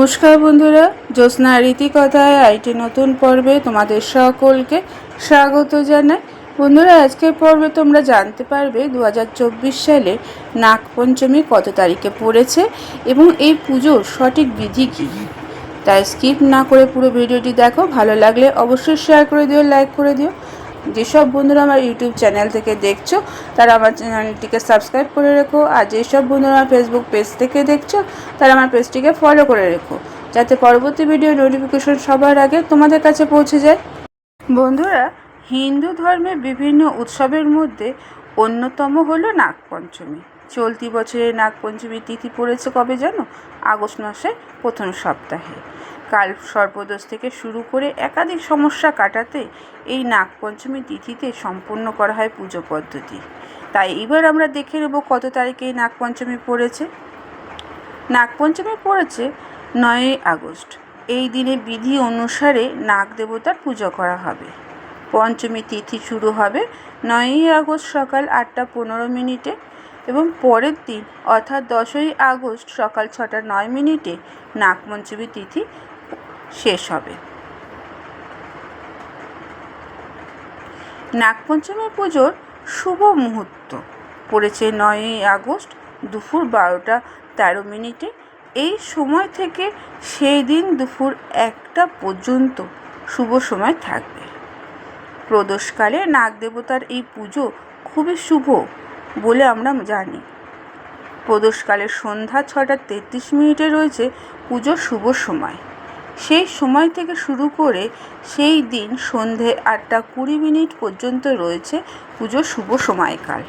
নমস্কার বন্ধুরা, জ্যোৎস্না রীতিকথায় আইটি নতুন পর্বে তোমাদের সকলকে স্বাগত জানাই। বন্ধুরা, আজকের পর্বে তোমরা জানতে পারবে দু হাজার চব্বিশ সালে নাগপঞ্চমী কত তারিখে পড়েছে এবং এই পুজোর সঠিক বিধি কী? তাই স্কিপ না করে পুরো ভিডিওটি দেখো, ভালো লাগলে অবশ্যই শেয়ার করে দিও লাইক করে দিও। যেসব বন্ধুরা আমার ইউটিউব চ্যানেল থেকে দেখছ, তারা আমার চ্যানেলটিকে সাবস্ক্রাইব করে রেখো, আর যেসব বন্ধুরা আমার ফেসবুক পেজ থেকে দেখছ, তারা আমার পেজটিকে ফলো করে রেখো, যাতে পরবর্তী ভিডিও নোটিফিকেশন সবার আগে তোমাদের কাছে পৌঁছে যায়। বন্ধুরা, হিন্দু ধর্মে বিভিন্ন উৎসবের মধ্যে অন্যতম হলো নাগপঞ্চমী। চলতি বছরের নাগপঞ্চমী তিথি পড়েছে কবে জানো? আগস্ট মাসের প্রথম সপ্তাহে। কাল সর্পদোষ থেকে শুরু করে একাধিক সমস্যা কাটাতে এই নাগপঞ্চমী তিথিতে সম্পূর্ণ করা হয় পুজো পদ্ধতি। তাই এবার আমরা দেখে নেব কত তারিখে এই নাগপঞ্চমী পড়েছে। নাগপঞ্চমী পড়েছে নয়ই আগস্ট। এই দিনে বিধি অনুসারে নাগ দেবতার পুজো করা হবে। পঞ্চমী তিথি শুরু হবে নয়ই আগস্ট সকাল আটটা পনেরো মিনিটে। এবং পরের দিন, অর্থাৎ দশই আগস্ট সকাল ছটা নয় মিনিটে নাগপঞ্চমী তিথি শেষ হবে। নাগপঞ্চমী পুজোর শুভ মুহূর্ত পড়েছে নয়ই আগস্ট দুপুর বারোটা তেরো মিনিটে। এই সময় থেকে সেই দিন দুপুর একটা পর্যন্ত শুভ সময় থাকবে। প্রদোষকালে নাগ দেবতার এই পুজো খুবই শুভ। বলে আমরা জানি। প্রদোষকালে সন্ধ্যা ছটা তেত্রিশ মিনিটে রয়েছে পুজোর শুভ সময়। সেই সময় থেকে শুরু করে সেই দিন সন্ধে আটটা কুড়ি মিনিট পর্যন্ত রয়েছে পুজোর শুভ সময়কাল।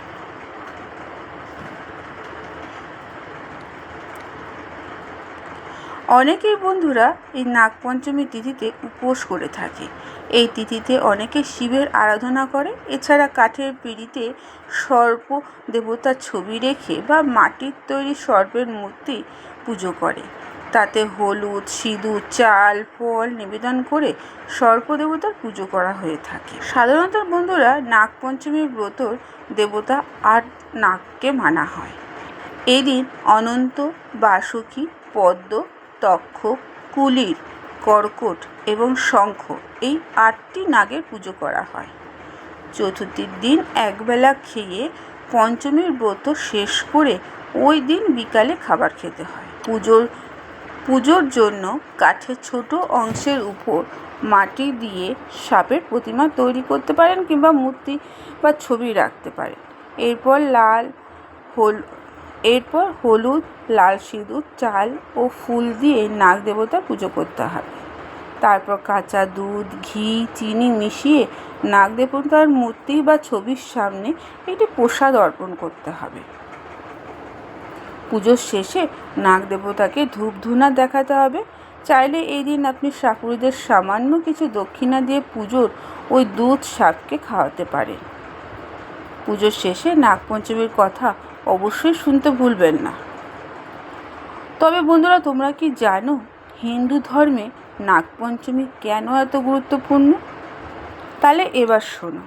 অনেকেই বন্ধুরা এই নাগপঞ্চমী তিথিতে উপোস করে থাকে। এই তিথিতে অনেকে শিবের আরাধনা করে। এছাড়া কাঠের পিঁড়িতে সর্প দেবতার ছবি রেখে বা মাটির তৈরি সর্পের মূর্তি পুজো করে। তাতে হলুদ, সিঁদুর, চাল, ফল নিবেদন করে সর্পদেবতার পুজো করা হয়ে থাকে। সাধারণত বন্ধুরা নাগপঞ্চমীর ব্রতর দেবতা আট নাগকে মানা হয়। এদিন অনন্ত, বাসুকী, পদ্ম তক্ষক কুলির কর্কট এবং শঙ্খ এই আটটি নাগের পুজো করা হয়। চতুর্থীর দিন একবেলা খেয়ে পঞ্চমীর ব্রত শেষ করে ওই দিন বিকালে খাবার খেতে হয়। পুজোর পুজোর জন্য কাঠের ছোট অংশের উপর মাটি দিয়ে সাপের প্রতিমা তৈরি করতে পারেন কিংবা মূর্তি বা ছবি রাখতে পারেন। এরপর লাল, হল এরপর হলুদ, লাল সিঁদুর, চাল ও ফুল দিয়ে নাগ দেবতার পুজো করতে হবে তারপর কাঁচা দুধ, ঘি, চিনি মিশিয়ে নাগ দেবতার মূর্তি বা ছবির সামনে একটি প্রসাদ অর্পণ করতে হবে। পুজোর শেষে নাগ দেবতাকে ধূপ ধুনা দেখাতে হবে। চাইলে এই দিন আপনি সাপুরিদের সামান্য কিছু দক্ষিণা দিয়ে পুজোর ওই দুধ সাপকে খাওয়াতে পারেন। পুজোর শেষে নাগপঞ্চমীর কথা অবশ্যই শুনতে ভুলবেন না। তবে বন্ধুরা, তোমরা কি জানো হিন্দু ধর্মে নাগপঞ্চমী কেন এত গুরুত্বপূর্ণ? তাহলে এবার শোনো।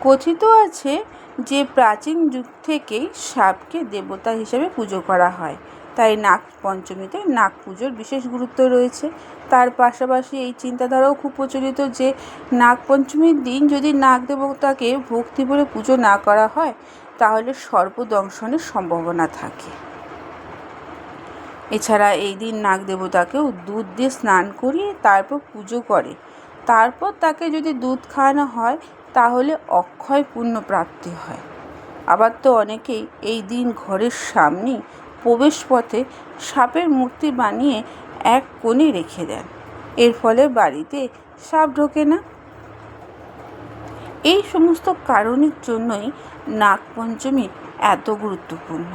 কথিত আছে যে প্রাচীন যুগ থেকেই সাপকে দেবতা হিসেবে পুজো করা হয়। তাই নাগ পঞ্চমীতে নাগ পুজোর বিশেষ গুরুত্ব রয়েছে। তার পাশাপাশি এই চিন্তাধারাও খুব প্রচলিত যে নাগ পঞ্চমীর দিন যদি নাগ দেবতাকে ভক্তি করে পুজো না করা হয় তাহলে সর্পদংশনের সম্ভাবনা থাকে। এছাড়া এই দিন নাগ দেবতাকেও দুধ দিয়ে স্নান করিয়ে তারপর পুজো করে। তারপর তাকে যদি দুধ খাওয়ানো হয়, তাহলে অক্ষয় পুণ্য প্রাপ্তি হয়। আবার তো অনেকেই এই দিন ঘরের সামনেই প্রবেশ পথে সাপের মূর্তি বানিয়ে এক কোণে রেখে দেন। এর ফলে বাড়িতে সাপ ঢোকে না। এই সমস্ত কারণের জন্যই নাগপঞ্চমী এত গুরুত্বপূর্ণ।